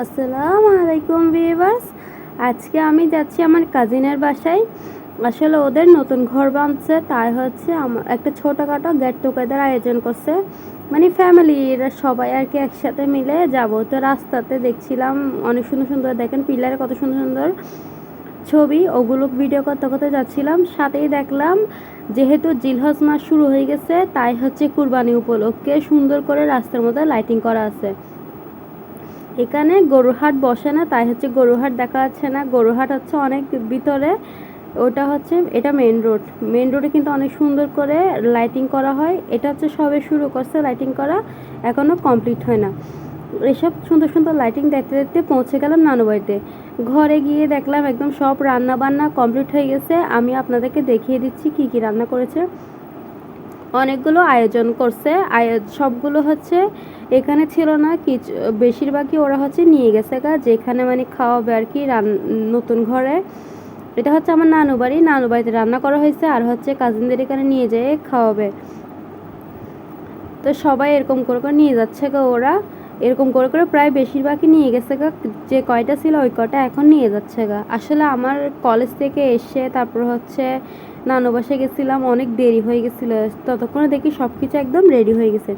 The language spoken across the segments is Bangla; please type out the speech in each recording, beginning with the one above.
আসসালামু আলাইকুম ভিউয়ার্স। আজকে আমি যাচ্ছি আমার কাজিনের বাসায়। আসলে ওদের নতুন ঘর বাঁধছে, তাই হচ্ছে আমার একটা ছোটোখাটো গেট টুগেদার আয়োজন করছে। মানে ফ্যামিলির সবাই আর কি একসাথে মিলে যাব। তো রাস্তাতে দেখছিলাম অনেক সুন্দর সুন্দর, দেখেন পিলারে কত সুন্দর সুন্দর ছবি, ওগুলো ভিডিও করতে করতে যাচ্ছিলাম। সাথেই দেখলাম যেহেতু জিলহজ মাস শুরু হয়ে গেছে, তাই হচ্ছে কুরবানি উপলক্ষে সুন্দর করে রাস্তার মধ্যে লাইটিং করা আছে। এখানে গরুহাট বসে না, তাই হচ্ছে গরুহাট দেখা যাচ্ছে না। গরুহাট হচ্ছে অনেক ভিতরে, ওটা হচ্ছে, এটা মেন রোড মেন রোডে কিন্তু অনেক সুন্দর করে লাইটিং করা হয়। এটা হচ্ছে সবে শুরু করছে লাইটিং করা এখনও কমপ্লিট হয় না। এসব সুন্দর সুন্দর লাইটিং দেখতে দেখতে পৌঁছে গেলাম নানু বাড়িতে ঘরে গিয়ে দেখলাম একদম সব রান্না বান্না কমপ্লিট হয়ে গেছে। আমি আপনাদেরকে দেখিয়ে দিচ্ছি কি কি রান্না করেছে। অনেকগুলো আয়োজন করছে। সবগুলো হচ্ছে এখানে ছিল না, কিছু বেশিরভাগই ওরা হচ্ছে নিয়ে গেছে গা। যেখানে মানে খাওয়াবে আর কি রান- নতুন ঘরে। এটা হচ্ছে আমার নানু বাড়ি। নানু বাড়িতে রান্না করা হয়েছে আর হচ্ছে কাজিনদের এখানে নিয়ে যেয়ে খাওয়াবে। তো সবাই এরকম করে করে নিয়ে যাচ্ছে গা ওরা। এরকম করে করে প্রায় বেশিরভাগই নিয়ে গেছে গা। যে কয়টা ছিল ওই কয়টা এখন নিয়ে যাচ্ছে গা। আসলে আমার কলেজ থেকে এসে তারপর হচ্ছে নানু বাসায় গেছিলাম, অনেক দেরি হয়ে গেছিল। ততক্ষণে দেখি সব কিছু একদম রেডি হয়ে গেছে।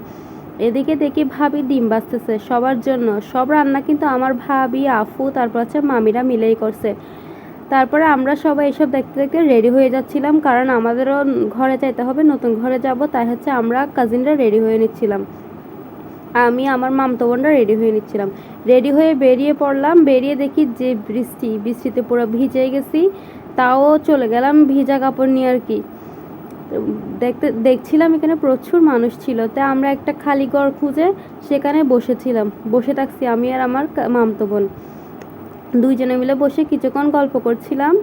এদিকে দেখি ভাবি ডিম বাজতেছে সবার জন্য। সব রান্না কিন্তু আমার ভাবি আফু তারপর হচ্ছে মামিরা মিলেই করছে। তারপরে আমরা সবাই এসব দেখতে দেখতে রেডি হয়ে যাচ্ছিলাম, কারণ আমাদেরও ঘরে যাইতে হবে, নতুন ঘরে যাব, তাই হচ্ছে আমরা কাজিনরা রেডি হয়ে নিচ্ছিলাম। আমি, আমার মামতো বোনরা রেডি হয়ে নিচ্ছিলাম। রেডি হয়ে বেরিয়ে পড়লাম, বেরিয়ে দেখি যে বৃষ্টি, বৃষ্টিতে পুরো ভিজে গেছি। তাও চলে গেলাম ভিজা কাপড় নিয়ে আর কি। দেখতে, দেখছিলাম এখানে প্রচুর মানুষ ছিল তাই আমরা একটা খালি ঘর খুঁজে সেখানে বসেছিলাম। বসে থাকছি আমি আর আমার মামতো বোন। দুইজনে মিলে বসে কিছুক্ষণ গল্প করছিলাম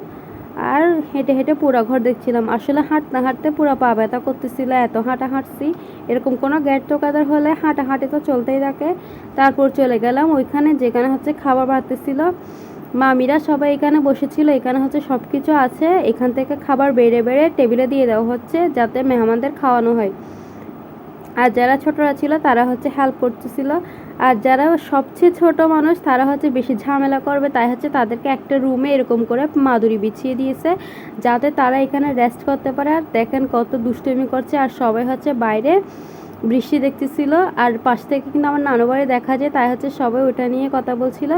আর হেঁটে হেঁটে পুরা ঘর দেখছিলাম। আসলে হাঁটতে হাঁটতে পুরা পা ব্যথা করতেছিল, এত হাঁটা হাঁটছি, এরকম কোনো গ্যাট টোকাদার হলে হাঁটা হাঁটি তো চলতেই থাকে। তারপর চলে গেলাম ওইখানে যেখানে হচ্ছে খাবার বাড়তেছিল। মামিরা সবাই এখানে বসেছিল, এখানে হচ্ছে সব কিছু আছে। এখান থেকে খাবার বেড়ে বেড়ে টেবিলে দিয়ে দেওয়া হচ্ছে যাতে মেহমানদের খাওয়ানো হয়। আর যারা ছোটরা ছিল তারা হচ্ছে হেল্প করতেছিল। আর যারা সবচেয়ে ছোট মানুষ তারা হচ্ছে বেশি ঝামেলা করবে, তাই হচ্ছে তাদেরকে একটা রুমে এরকম করে মাদুরি বিছিয়ে দিয়েছে যাতে তারা এখানে রেস্ট করতে পারে। আর দেখেন কত দুষ্টুমি করছে আর সবাই হচ্ছে বাইরে বৃষ্টি দেখতেছিল, আর পাশ থেকে কিন্তু আমার নানু বাড়ি দেখা যায়, তাই হচ্ছে সবাই ওটা নিয়ে কথা বলছিল।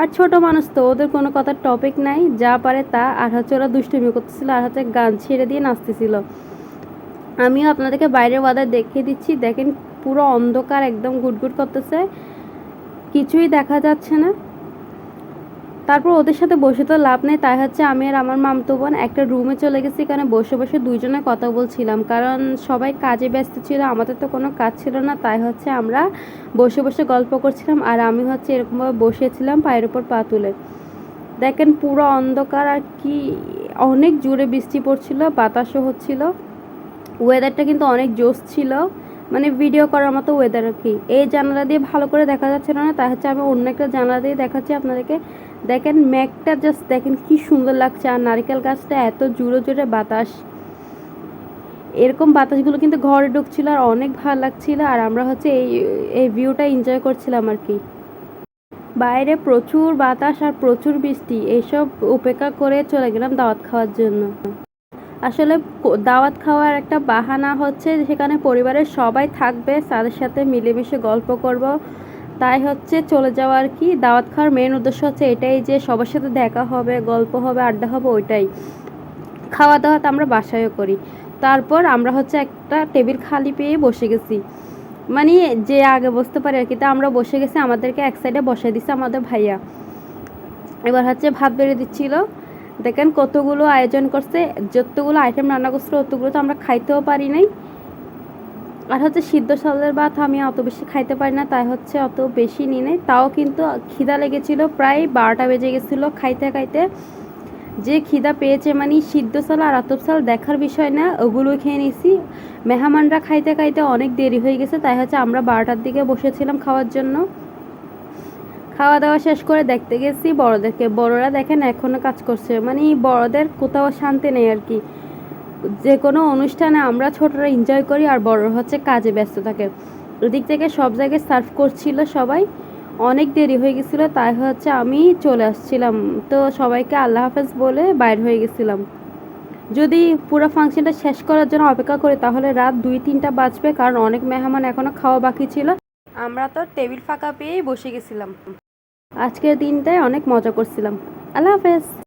আর ছোট মানুষ তো, ওদের কোনো কথার টপিক নাই, যা পারে তা, আর হচ্ছে ওরা দুষ্টুমি করতেছিল, আর হচ্ছে গান ছেড়ে দিয়ে নাচতেছিল। আমিও আপনাদেরকে বাইরের ওয়াদার দেখিয়ে দিচ্ছি, দেখেন পুরো অন্ধকার একদম গুটগুট করতেছে, কিছুই দেখা যাচ্ছে না। তারপর ওদের সাথে বসে তো লাভ নেই, তাই হচ্ছে আমি আর আমার মামতো বোন একটা রুমে চলে গেছি, এখানে বসে বসে দুইজনে কথা বলছিলাম। কারণ সবাই কাজে ব্যস্ত ছিল, আমাদের তো কোনো কাজ ছিল না, তাই হচ্ছে আমরা বসে বসে গল্প করছিলাম আর আমি হচ্ছে এরকমভাবে বসেছিলাম পায়ের ওপর পা তুলে। দেখেন পুরো অন্ধকার আর কি, অনেক জোরে বৃষ্টি পড়ছিল, বাতাসও হচ্ছিল ওয়েদারটা কিন্তু অনেক জোশ ছিল। মানে ভিডিও করার মতো ওয়েদার আর কি। এই জানালা দিয়ে ভালো করে দেখা যাচ্ছিল না তাই হচ্ছে আমি অন্য একটা জানালা দিয়ে দেখাচ্ছি আপনাদেরকে। দেখেন ম্যাকটা জাস্ট দেখেন কি সুন্দর লাগছে। আর নারকেল গাছটা এত জোরে জোরে বাতাস। এরকম বাতাসগুলো কিন্তু ঘরে ঢুকছিল আর অনেক ভালো লাগছিল। আর আমরা হচ্ছে এই এই ভিউটা এনজয় করছিলাম আর কি। বাইরে প্রচুর বাতাস আর প্রচুর বৃষ্টি। এইসব উপেক্ষা করে চলে গেলাম দাওয়াত খাওয়ার জন্য। আসলে দাওয়াত খাওয়ার একটা বাহানা হচ্ছে সেখানে পরিবারের সবাই থাকবে, তাদের সাথে মিলেমিশে গল্প করব। তাই হচ্ছে চলে যাওয়া আর কি, দাওয়াত খাওয়ার মেন উদ্দেশ্য হচ্ছে এটাই যে সবার সাথে দেখা হবে, গল্প হবে, আড্ডা হবে, ওইটাই। খাওয়া দাওয়া তো আমরা বাসায়ও করি। তারপর আমরা হচ্ছে একটা টেবিল খালি পেয়ে বসে গেছি। মানে যে আগে বসতে পারে আর কি, তা আমরা বসে গেছি, আমাদেরকে এক সাইডে বসে দিছে আমাদের ভাইয়া। এবার হচ্ছে ভাত বেড়ে দিচ্ছিল। দেখেন কতগুলো আয়োজন করছে, যতগুলো আইটেম রান্না করছিল অতগুলো তো আমরা খাইতেও পারি নাই। আর হচ্ছে সিদ্ধ সালের ভাত আমি অত বেশি খাইতে পারি না, তাই হচ্ছে অত বেশি নিই নাই। তাও কিন্তু খিদা লেগেছিল, প্রায় বারোটা বেজে গেছিল খাইতে খাইতে। যে খিদা পেয়েছে মানে সিদ্ধ চাল আর আতপ চাল দেখার বিষয় না, ওগুলো খেয়ে নিছি। মেহমানরা খাইতে খাইতে অনেক দেরি হয়ে গেছে, তাই হচ্ছে আমরা বারোটার দিকে বসেছিলাম খাওয়ার জন্য। খাওয়া দাওয়া শেষ করে দেখতে গেছি, বড়দেরকে। বড়রা দেখেন এখনও কাজ করছে। মানে বড়দের কোথাও শান্তি নেই আর কি। যে কোনো অনুষ্ঠানে আমরা ছোটরা এনজয় করি আর বড়রা হচ্ছে কাজে ব্যস্ত থাকে। ওদিক থেকে সব জায়গায় সার্ভ করছিল সবাই। অনেক দেরি হয়ে গেছিল, তাই হচ্ছে আমি চলে আসছিলাম। তো সবাইকে আল্লাহ হাফেজ বলে বাইর হয়ে গেছিলাম। যদি পুরো ফাংশনটা শেষ করার জন্য অপেক্ষা করি, তাহলে রাত দুই তিনটা বাজবে, কারণ অনেক মেহমান এখনও খাওয়া বাকি ছিল। আমরা তো টেবিল ফাঁকা পেয়েই বসে গেছিলাম। আজকের দিনটায় অনেক মজা করছিলাম। আল্লাহ হাফেজ।